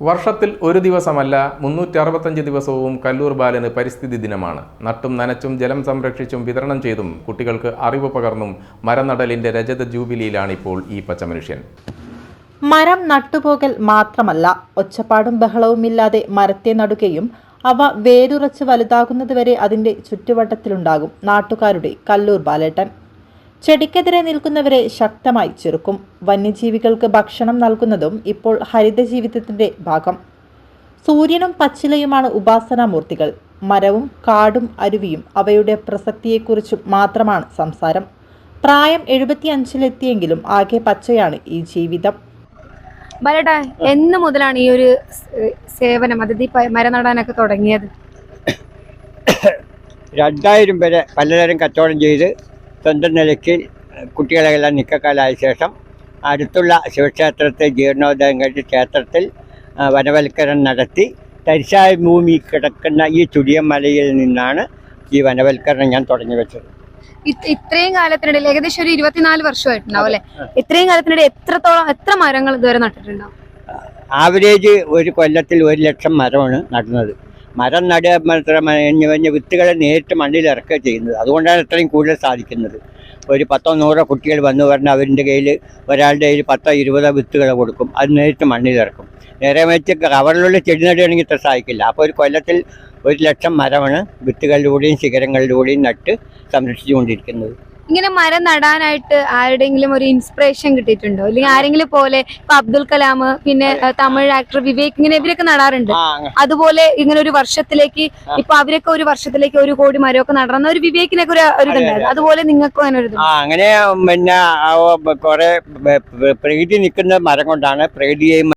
വർഷത്തിൽ ഒരു ദിവസമല്ല മുന്നൂറ്റി അറുപത്തഞ്ച് ദിവസവും കല്ലൂർ ബാലന് പരിസ്ഥിതി ദിനമാണ്. നട്ടും നനച്ചും ജലം സംരക്ഷിച്ചും വിതരണം ചെയ്തും കുട്ടികൾക്ക് അറിവ് പകർന്നും മരനടലിന്റെ രജത ജൂബിലിയിലാണിപ്പോൾ ഈ പച്ചമനുഷ്യൻ. മരം നട്ടുപോകൽ മാത്രമല്ല ഒച്ചപ്പാടും ബഹളവുമില്ലാതെ മരത്തെ നടുകയും അവ വേരുറച്ച് വലുതാകുന്നതുവരെ അതിന്റെ ചുറ്റുവട്ടത്തിലുണ്ടാകും നാട്ടുകാരുടെ കല്ലൂർ ബാലേട്ടൻ. ചെടിക്കെതിരെ നിൽക്കുന്നവരെ ശക്തമായി ചെറുക്കും. വന്യജീവികൾക്ക് ഭക്ഷണം നൽകുന്നതും ഇപ്പോൾ ഹരിത ജീവിതത്തിന്റെ ഭാഗം. സൂര്യനും പച്ചിലയുമാണ് ഉപാസനാമൂർത്തികൾ. മരവും കാടും അരുവിയും അവയുടെ പ്രസക്തിയെക്കുറിച്ചും മാത്രമാണ് സംസാരം. പ്രായം എഴുപത്തിയഞ്ചിലെത്തിയെങ്കിലും ആകെ പച്ചയാണ് ഈ ജീവിതം. ബലട്ടാ എന്ന് മുതലാണ് ഈ ഒരു സേവനം അതിഥി മരം നടാനൊക്കെ തുടങ്ങിയത്? രണ്ടായിരം വരെ പലതരം കച്ചവടം ചെയ്ത് സ്വന്തം നിലയ്ക്ക് കുട്ടികളെല്ലാം നിക്കക്കാലായ ശേഷം അടുത്തുള്ള ശിവക്ഷേത്രത്തെ ജീർണോദയം കഴിഞ്ഞ് ക്ഷേത്രത്തിൽ വനവൽക്കരണം നടത്തി. തരിശായ ഭൂമി കിടക്കുന്ന ഈ ചുടിയമ്മലയിൽ നിന്നാണ് ഈ വനവൽക്കരണം ഞാൻ തുടങ്ങി വെച്ചത്. ഇത് ഇത്രയും കാലത്തിനിടയിൽ ഏകദേശം ഒരു ഇരുപത്തിനാല് വർഷമായിട്ടുണ്ടാവും അല്ലെ? ഇത്രയും കാലത്തിനിടെ എത്രത്തോളം എത്ര മരങ്ങൾ ഇതുവരെ നട്ടിട്ടുണ്ടാവും? ആവറേജ് ഒരു കൊല്ലത്തിൽ ഒരു ലക്ഷം മരമാണ് നടുന്നത്. മരം നടുക കഴിഞ്ഞ വിത്തുകളെ നേരിട്ട് മണ്ണിൽ ഇറക്കുക ചെയ്യുന്നത്. അതുകൊണ്ടാണ് ഇത്രയും കൂടുതൽ സാധിക്കുന്നത്. ഒരു പത്തോ നൂറോ കുട്ടികൾ വന്നു പറഞ്ഞാൽ അവരിന്റെ കയ്യിൽ ഒരാളുടെ കയ്യിൽ പത്തോ ഇരുപതോ വിത്തുകൾ കൊടുക്കും. അത് നേരിട്ട് മണ്ണിൽ ഇറക്കും. നേരെ വെച്ച് കവറിലുള്ള ചെടി നടുകയാണെങ്കിൽ ഇത്ര സാധിക്കില്ല. അപ്പോൾ ഒരു കൊല്ലത്തിൽ ഒരു ലക്ഷം മരമാണ് വിത്തുകളിലൂടെയും ശിഖരങ്ങളിലൂടെയും നട്ട് സംരക്ഷിച്ചുകൊണ്ടിരിക്കുന്നത്. ഇങ്ങനെ മരം നടാനായിട്ട് ആരുടെങ്കിലും ഒരു ഇൻസ്പിറേഷൻ കിട്ടിയിട്ടുണ്ടോ? അല്ലെങ്കിൽ ആരെങ്കിലും പോലെ ഇപ്പൊ അബ്ദുൽ കലാം പിന്നെ തമിഴ് ആക്ടർ വിവേക് ഇങ്ങനെ ഇവരൊക്കെ നടാറുണ്ട്. അതുപോലെ ഇങ്ങനെ ഒരു വർഷത്തിലേക്ക് ഇപ്പൊ അവരൊക്കെ ഒരു വർഷത്തിലേക്ക് ഒരു കോടി മരമൊക്കെ നടന്ന ഒരു വിവേകിനൊക്കെ ഒരു ഇതുണ്ടായിരുന്നു അതുപോലെ നിങ്ങൾക്കും അങ്ങനെ ഒരു അങ്ങനെ പിന്നെ കുറെ പ്രകൃതി നിൽക്കുന്ന മരം കൊണ്ടാണ് പ്രകൃതിയെയും